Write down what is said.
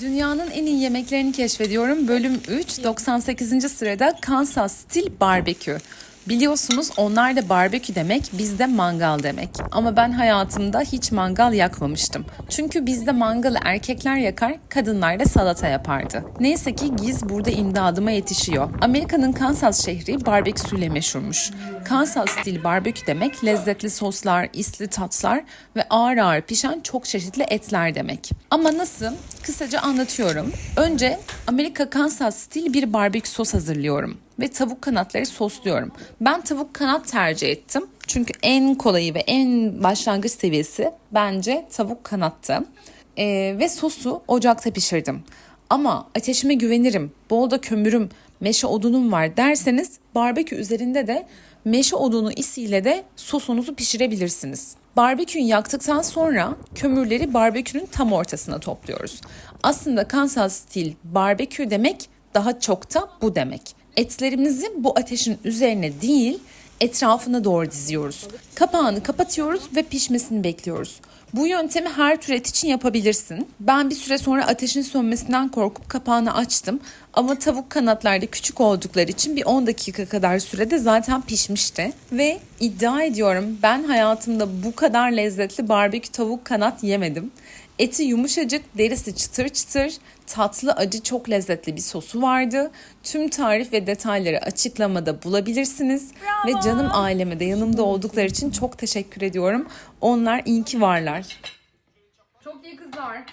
Dünyanın en iyi yemeklerini keşfediyorum. Bölüm 3, 98. sırada Kansas Stil Barbekü. Biliyorsunuz onlar da barbekü demek, bizde mangal demek. Ama ben hayatımda hiç mangal yakmamıştım. Çünkü bizde mangalı erkekler yakar, kadınlar da salata yapardı. Neyse ki Giz burada imdadıma yetişiyor. Amerika'nın Kansas şehri barbeküsüyle meşhurmuş. Kansas stil barbekü demek lezzetli soslar, isli tatlar ve ağır ağır pişen çok çeşitli etler demek. Ama nasıl? Kısaca anlatıyorum. Önce Amerika Kansas stil bir barbekü sos hazırlıyorum ve tavuk kanatları sosluyorum. Ben tavuk kanat tercih ettim. Çünkü en kolayı ve en başlangıç seviyesi bence tavuk kanattı. Ee, ve sosu ocakta pişirdim. Ama ateşime güvenirim, bol da kömürüm, meşe odunum var derseniz barbekü üzerinde de meşe odunu isiyle de sosunuzu pişirebilirsiniz. Barbeküyü yaktıktan sonra kömürleri barbekünün tam ortasına topluyoruz. Aslında Kansas stil barbekü demek daha çok da bu demek. Etlerimizi bu ateşin üzerine değil etrafına doğru diziyoruz. Kapağını kapatıyoruz ve pişmesini bekliyoruz. Bu yöntemi her tür et için yapabilirsin. Ben bir süre sonra ateşin sönmesinden korkup kapağını açtım. Ama tavuk kanatlarda küçük oldukları için bir 10 dakika kadar sürede zaten pişmişti. Ve iddia ediyorum ben hayatımda bu kadar lezzetli barbekü tavuk kanat yemedim. Eti yumuşacık, derisi çıtır çıtır, tatlı acı çok lezzetli bir sosu vardı. Tüm tarif ve detayları açıklamada bulabilirsiniz. Ve canım aileme de yanımda oldukları için çok teşekkür ediyorum. Onlar iyi ki varlar. Çok iyi kızlar.